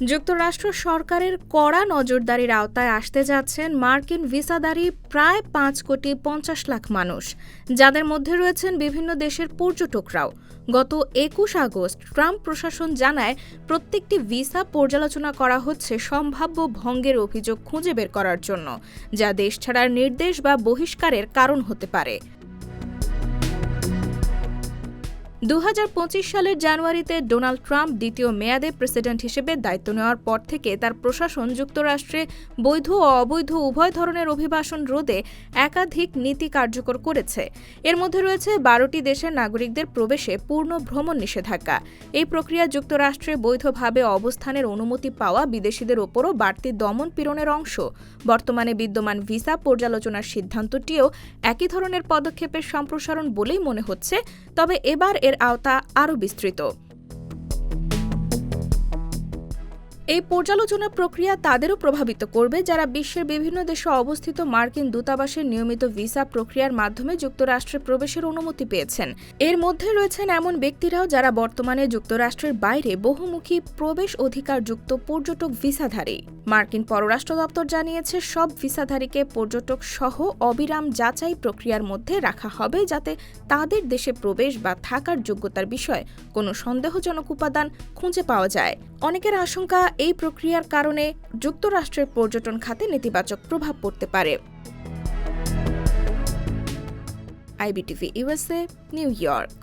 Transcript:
যুক্তরাষ্ট্র সরকারের কড়া নজরদারির আওতায় আসতে যাচ্ছেন মার্কিন ভিসাদারী প্রায় পাঁচ কোটি পঞ্চাশ লাখ মানুষ। যাদের মধ্যে রয়েছেন বিভিন্ন দেশের পর্যটকরাও। গত একুশ আগস্ট ট্রাম্প প্রশাসন জানায়, প্রত্যেকটি ভিসা পর্যালোচনা করা হচ্ছে সম্ভাব্য ভঙ্গের অভিযোগ খুঁজে বের করার জন্য, যা দেশ ছাড়ার নির্দেশ বা বহিষ্কারের কারণ হতে পারে। দু হাজার পঁচিশ সালের জানুয়ারিতে ডোনাল্ড ট্রাম্প দ্বিতীয় মেয়াদে প্রেসিডেন্ট হিসেবে দায়িত্ব নেওয়ার পর থেকে তার প্রশাসন যুক্তরাষ্ট্রে বৈধ ও অবৈধ উভয় ধরনের অভিবাসন রোধে একাধিক নীতি কার্যকর করেছে। এর মধ্যে রয়েছে বারোটি দেশের নাগরিকদের প্রবেশে পূর্ণ ভ্রমণ নিষেধাজ্ঞা। এই প্রক্রিয়া যুক্তরাষ্ট্রে বৈধভাবে অবস্থানের অনুমতি পাওয়া বিদেশিদের ওপরও বাড়তি দমন পীড়নের অংশ। বর্তমানে বিদ্যমান ভিসা পর্যালোচনার সিদ্ধান্তটিও একই ধরনের পদক্ষেপের সম্প্রসারণ বলেই মনে হচ্ছে। তবে এবার এর আওতা আরও বিস্তৃত। এই পর্যালোচনা প্রক্রিয়া তাদেরও প্রভাবিত করবে, যারা বিশ্বের বিভিন্ন দেশে অবস্থিত মার্কিন দূতাবাসের নিয়মিত ভিসা প্রক্রিয়ার মাধ্যমে যুক্তরাষ্ট্রে প্রবেশের অনুমতি পেয়েছেন। এর মধ্যে রয়েছেন এমন ব্যক্তিরাও যারা বর্তমানে যুক্তরাষ্ট্রের বাইরে বহুমুখী প্রবেশ অধিকারযুক্ত পর্যটক ভিসাধারী। মার্কিন পররাষ্ট্র দপ্তর জানিয়েছে, সব ভিসাধারীকে পর্যটক সহ অবিরাম যাচাই প্রক্রিয়ার মধ্যে রাখা হবে যাতে তাদের দেশে প্রবেশ বা থাকার যোগ্যতার বিষয়ে কোনো সন্দেহজনক উপাদান খুঁজে পাওয়া যায়। অনেকের আশঙ্কা এই প্রক্রিয়ার কারণে যুক্তরাষ্ট্রের পর্যটন খাতে নেতিবাচক প্রভাব পড়তে পারে। IBTV USA New York.